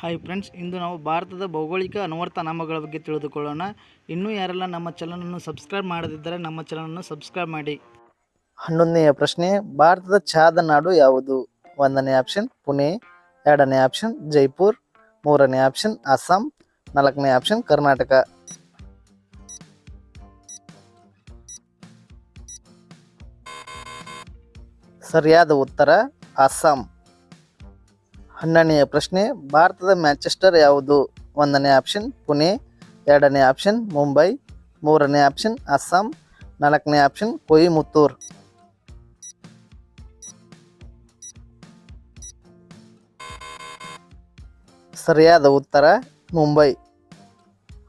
Hi friends, ಇಂದು ನಾವು ಭಾರತದ ಭೌಗೋಳಿಕ ಅನುವರ್ತನಾಮಗಳ ಬಗ್ಗೆ ತಿಳಿದುಕೊಳ್ಳೋಣ. ಇನ್ನೂ ಯಾರೆಲ್ಲ ನಮ್ಮ ಚಾನಲನ್ನು ಸಬ್ಸ್ಕ್ರೈಬ್ ಮಾಡದಿದ್ದರೆ ನಮ್ಮ ಚಾನಲನ್ನು ಸಬ್ಸ್ಕ್ರೈಬ್ ಮಾಡಿ. ಹನ್ನೊಂದನೆಯ ಪ್ರಶ್ನೆ, ಭಾರತದ ಚಾದ ನಾಡು ಯಾವುದು? ಒಂದನೇ ಆಪ್ಷನ್ ಪುಣೆ. ಎರಡನೇ ಆಪ್ಷನ್ ಜೈಪುರ್. ಮೂರನೇ ಆಪ್ಷನ್ ಅಸ್ಸಾಂ. ನಾಲ್ಕನೇ ಆಪ್ಷನ್ ಕರ್ನಾಟಕ. ಸರಿಯಾದ ಉತ್ತರ, ಅಸ್ಸಾಂ. ಹನ್ನೆರಡನೆಯ ಪ್ರಶ್ನೆ, ಭಾರತದ ಮ್ಯಾಂಚೆಸ್ಟರ್ ಯಾವುದು? ಒಂದನೇ ಆಪ್ಷನ್, ಪುಣೆ. ಎರಡನೇ ಆಪ್ಷನ್, ಮುಂಬೈ. ಮೂರನೇ ಆಪ್ಷನ್, ಅಸ್ಸಾಂ. ನಾಲ್ಕನೇ ಆಪ್ಷನ್, ಕೊಯಿಮುತ್ತೂರ್. ಸರಿಯಾದ ಉತ್ತರ, ಮುಂಬೈ.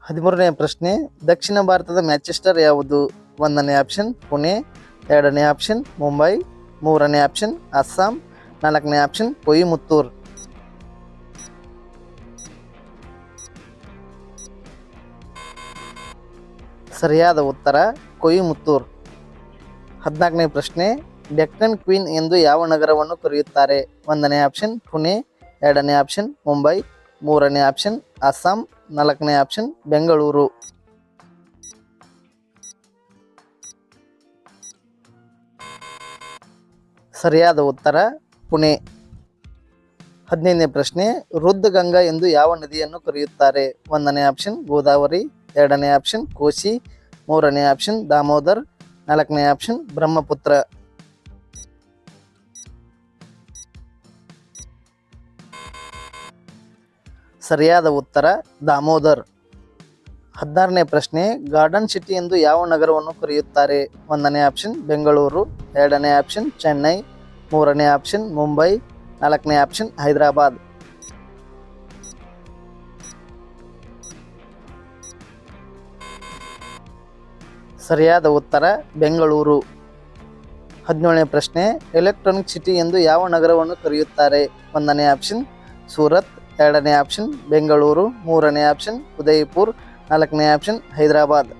ಹದಿಮೂರನೇ ಪ್ರಶ್ನೆ, ದಕ್ಷಿಣ ಭಾರತದ ಮ್ಯಾಂಚೆಸ್ಟರ್ ಯಾವುದು? ಒಂದನೇ ಆಪ್ಷನ್, ಪುಣೆ. ಎರಡನೇ ಆಪ್ಷನ್, ಮುಂಬೈ. ಮೂರನೇ ಆಪ್ಷನ್, ಅಸ್ಸಾಂ. ನಾಲ್ಕನೇ ಆಪ್ಷನ್, ಕೊಯಿಮುತ್ತೂರ್. ಸರಿಯಾದ ಉತ್ತರ ಕೊಯಿಮುತ್ತೂರ್. ಹದಿನಾಲ್ಕನೇ ಪ್ರಶ್ನೆ, ಡೆಕ್ಕನ್ ಕ್ವೀನ್ ಎಂದು ಯಾವ ನಗರವನ್ನು ಕರೆಯುತ್ತಾರೆ? ಒಂದನೇ ಆಪ್ಷನ್, ಪುಣೆ, ಎರಡನೇ ಆಪ್ಷನ್, ಮುಂಬೈ, ಮೂರನೇ ಆಪ್ಷನ್, ಅಸ್ಸಾಂ, ನಾಲ್ಕನೇ ಆಪ್ಷನ್, ಬೆಂಗಳೂರು. ಸರಿಯಾದ ಉತ್ತರ, ಪುಣೆ. ಹದಿನೈದನೇ ಪ್ರಶ್ನೆ, ರುದ್ರಗಂಗಾ ಎಂದು ಯಾವ ನದಿಯನ್ನು ಕರೆಯುತ್ತಾರೆ? ಒಂದನೇ ಆಪ್ಷನ್, ಗೋದಾವರಿ ಎರಡನೇ ಆಪ್ಷನ್ ಕೋಶಿ ಮೂರನೇ ಆಪ್ಷನ್ ದಾಮೋದರ್ ನಾಲ್ಕನೇ ಆಪ್ಷನ್ ಬ್ರಹ್ಮಪುತ್ರ ಸರಿಯಾದ ಉತ್ತರ ದಾಮೋದರ್ ಹದಿನಾರನೇ ಪ್ರಶ್ನೆ ಗಾರ್ಡನ್ ಸಿಟಿ ಎಂದು ಯಾವ ನಗರವನ್ನು ಕರೆಯುತ್ತಾರೆ? ಒಂದನೇ ಆಪ್ಷನ್ ಬೆಂಗಳೂರು ಎರಡನೇ ಆಪ್ಷನ್ ಚೆನ್ನೈ ಮೂರನೇ ಆಪ್ಷನ್ ಮುಂಬೈ ನಾಲ್ಕನೇ ಆಪ್ಷನ್ ಹೈದರಾಬಾದ್ ಸರಿಯಾದ ಉತ್ತರ, ಬೆಂಗಳೂರು. ಹದಿನೇಳನೇ ಪ್ರಶ್ನೆ ಎಲೆಕ್ಟ್ರಾನಿಕ್ ಸಿಟಿ ಎಂದು ಯಾವ ನಗರವನ್ನು ಕರೆಯುತ್ತಾರೆ? ಒಂದನೇ ಆಪ್ಷನ್ ಸೂರತ್, ಎರಡನೇ ಆಪ್ಷನ್ ಬೆಂಗಳೂರು, ಮೂರನೇ ಆಪ್ಷನ್ ಉದಯಪುರ್, ನಾಲ್ಕನೇ ಆಪ್ಷನ್ ಹೈದರಾಬಾದ್.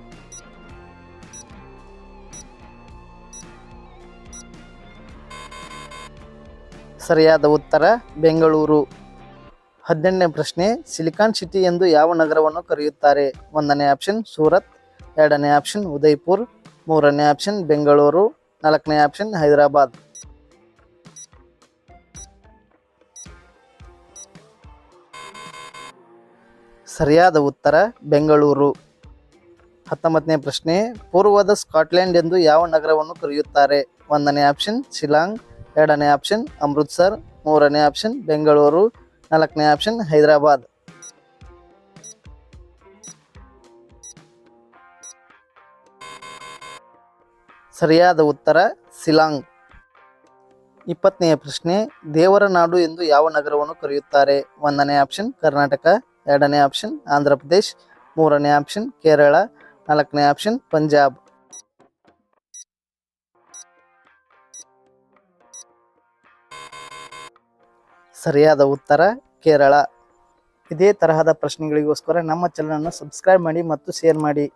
ಸರಿಯಾದ ಉತ್ತರ, ಬೆಂಗಳೂರು. ಹದಿನೆಂಟನೇ ಪ್ರಶ್ನೆ, ಸಿಲಿಕಾನ್ ಸಿಟಿ ಎಂದು ಯಾವ ನಗರವನ್ನು ಕರೆಯುತ್ತಾರೆ? ಒಂದನೇ ಆಪ್ಷನ್ ಸೂರತ್ ಎರಡನೇ ಆಪ್ಷನ್ ಉದಯ್ಪುರ್, ಮೂರನೇ ಆಪ್ಷನ್ ಬೆಂಗಳೂರು, ನಾಲ್ಕನೇ ಆಪ್ಷನ್ ಹೈದರಾಬಾದ್. ಸರಿಯಾದ ಉತ್ತರ ಬೆಂಗಳೂರು. ಹತ್ತೊಂಬತ್ತನೇ ಪ್ರಶ್ನೆ, ಪೂರ್ವದ ಸ್ಕಾಟ್ಲೆಂಡ್ ಎಂದು ಯಾವ ನಗರವನ್ನು ಕರೆಯುತ್ತಾರೆ? ಒಂದನೇ ಆಪ್ಷನ್ ಶಿಲಾಂಗ್, ಎರಡನೇ ಆಪ್ಷನ್ ಅಮೃತ್ಸರ್, ಮೂರನೇ ಆಪ್ಷನ್ ಬೆಂಗಳೂರು, ನಾಲ್ಕನೇ ಆಪ್ಷನ್ ಹೈದರಾಬಾದ್. ಸರಿಯಾದ ಉತ್ತರ ಸಿಲಾಂಗ್ ಇಪ್ಪತ್ತನೆಯ ಪ್ರಶ್ನೆ, ದೇವರ ನಾಡು ಎಂದು ಯಾವ ನಗರವನ್ನು ಕರೆಯುತ್ತಾರೆ? ಒಂದನೇ ಆಪ್ಷನ್, ಕರ್ನಾಟಕ ಎರಡನೇ ಆಪ್ಷನ್, ಆಂಧ್ರ ಪ್ರದೇಶ್, ಮೂರನೇ ಆಪ್ಷನ್, ಕೇರಳ, ನಾಲ್ಕನೇ ಆಪ್ಷನ್, ಪಂಜಾಬ್. ಸರಿಯಾದ ಉತ್ತರ, ಕೇರಳ. ಇದೇ ತರಹದ ಪ್ರಶ್ನೆಗಳಿಗೋಸ್ಕರ ನಮ್ಮ ಚಾನಲನ್ನು ಸಬ್ಸ್ಕ್ರೈಬ್ ಮಾಡಿ ಮತ್ತು ಶೇರ್ ಮಾಡಿ.